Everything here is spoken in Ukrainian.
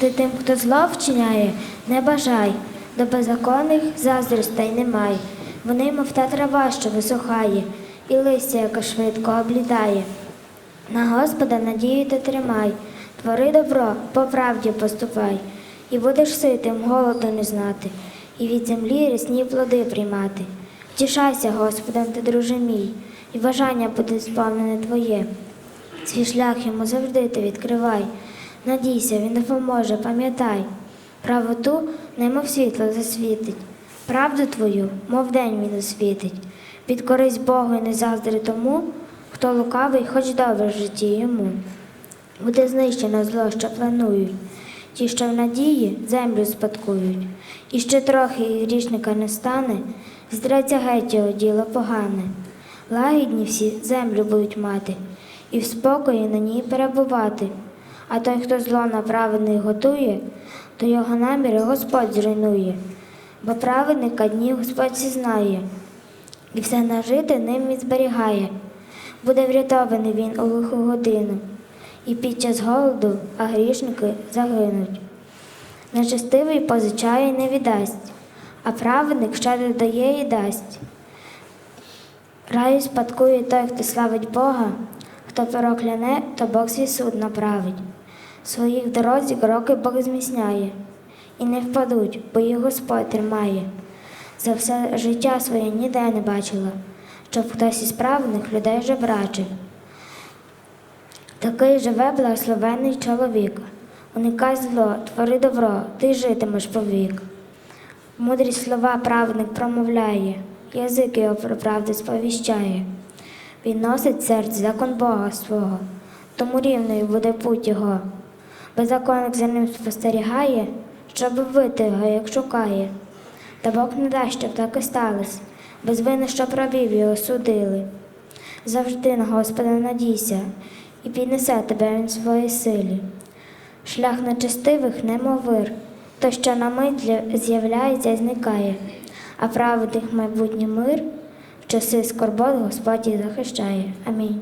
Ти тим, хто зло вчиняє, не бажай, до беззаконних заздростей немай. Вони, мов та трава, що висохає, і листя, яка швидко облітає. На Господа надію ти тримай, твори добро, по правді поступай, і будеш ситим, голоду не знати, і від землі рясні плоди приймати. Втішайся, Господом, ти, друже мій, і бажання буде сповнене твоє. Свій шлях йому завжди ти відкривай. Надійся, він допоможе, пам'ятай. Правоту немов світло засвітить, правду твою, мов день він освітить. Підкорись Богу і не заздри тому, хто лукавий, хоч добре в житті йому. Буде знищено зло, що планують, ті, що в надії землю спадкують. І ще трохи і грішника не стане, здреться геть його діло погане. Лагідні всі землю будуть мати, і в спокої на ній перебувати. А той, хто зло на праведних готує, то його наміри Господь зруйнує, бо праведника дні Господь знає, і все нажите ним він зберігає. Буде врятований він у лиху годину, і під час голоду, а грішники загинуть. Нечестивий позичає і не віддасть, а праведник щедро дає і дасть. Раю спадкує той, хто славить Бога, хто прокляне, то Бог свій суд направить. Своїх дорозі кроки Бог зміцняє, і не впадуть, бо їх Господь тримає. За все життя своє ніде не бачила, щоб хтось із праведних людей жебрачив. Такий живе благословений чоловік. Уникай зло, твори добро, ти житимеш повік. Мудрі слова праведник промовляє, язик його про правду сповіщає. Він носить серце закон Бога свого, тому рівною буде путь його. Беззаконник за ним спостерігає, щоб вбити його, як шукає. Та Бог не дасть, щоб так і сталося, без вини, що правів його судили. Завжди на Господа надійся, і піднесе тебе він своїй силі. Шлях нечестивих немов вир, то, що на мить з'являється і зникає, а праведних майбутній мир часи скорбот Господь і захищає. Амінь.